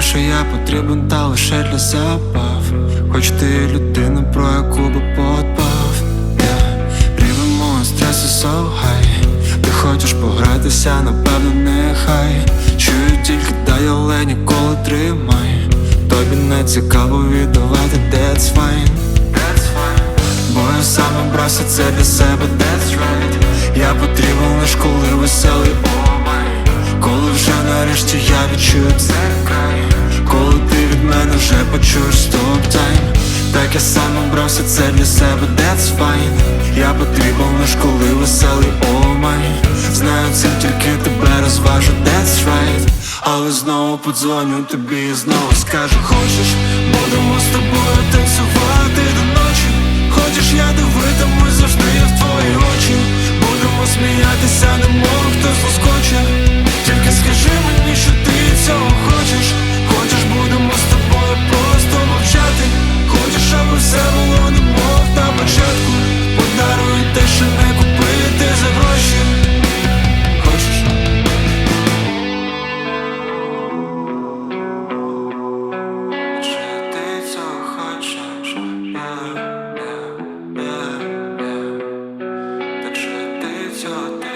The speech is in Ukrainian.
По-перше, я потрібен та лише для забав. Хоч ти людина, про яку би подбав. Рівень мого стресу so high Ти хочеш погратися, напевно, нехай. Чую тільки дай, але ніколи тримай Тобі не цікаво віддавати, that's fine. That's fine. Бо я сам обрався це для себе, that's right. Я потрібен лиш коли веселий, я відчую Коли ти від мене вже почуєш стоп тайм. Так я сам обрався це для себе, that's fine. Я потрібен лиш коли веселий, о май Знаю це тільки тебе розважу, that's right. Але знову подзвоню тобі і знову скажу Хочеш, будемо з тобою танцювати до ночі? Хочеш, я дивитимусь Так що ти цього